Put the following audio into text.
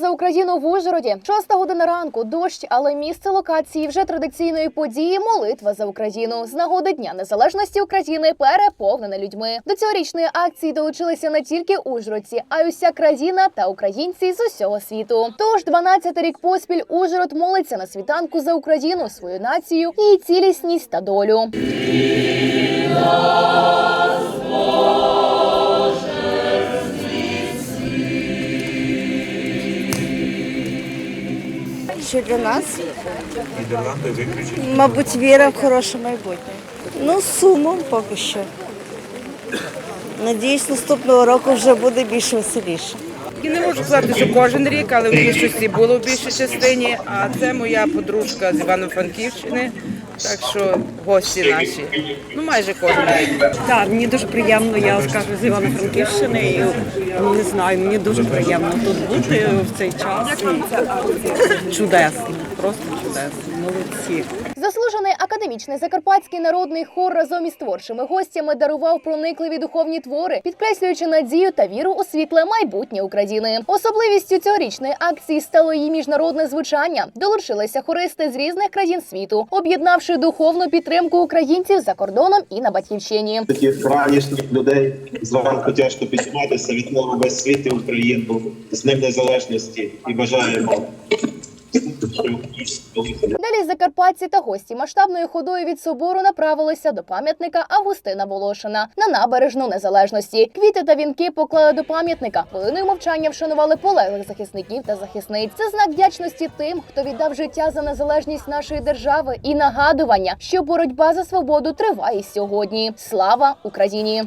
За Україну в Ужгороді. Шоста година ранку. Дощ, але місце локації вже традиційної події. Молитва за Україну з нагоди Дня Незалежності України переповнена людьми. До цьогорічної акції долучилися не тільки ужгородці, а й уся країна та українці з усього світу. Тож 12 рік поспіль Ужгород молиться на світанку за Україну, свою націю, її цілісність та долю. Що для нас? Нідерланди виключені. Мабуть, віра в хороше майбутнє. Ну, з сумом поки що. Надіюсь, наступного року вже буде більш веселіше. Я не можу сказати, що кожен рік, але в більшості було в більшій частині. А це моя подружка з Івано-Франківщини. Так що гості наші. Ну майже кожен. Так, мені дуже приємно, я скажу з Івано-Франківщини. І, не знаю, мені дуже приємно тут бути в цей час. Чудесно, просто чудесно. Молодці. Заслужений академічний закарпатський народний хор разом із творчими гостями дарував проникливі духовні твори, підкреслюючи надію та віру у світле майбутнє України. Особливістю цьогорічної акції стало її міжнародне звучання. Долучилися хористи з різних країн світу, об'єднавши духовну підтримку українців за кордоном і на батьківщині. таких ранішніх людей зранку тяжко підніматися. Вітаємо весь світ і Україну з Днем Незалежності і бажаємо. Далі закарпатці та гості масштабною ходою від собору направилися до пам'ятника Августина Волошина на набережну незалежності. Квіти та вінки поклали до пам'ятника. Хвилиною мовчання вшанували полеглих захисників та захисниць. Це знак вдячності тим, хто віддав життя за незалежність нашої держави, і нагадування, що боротьба за свободу триває сьогодні. Слава Україні!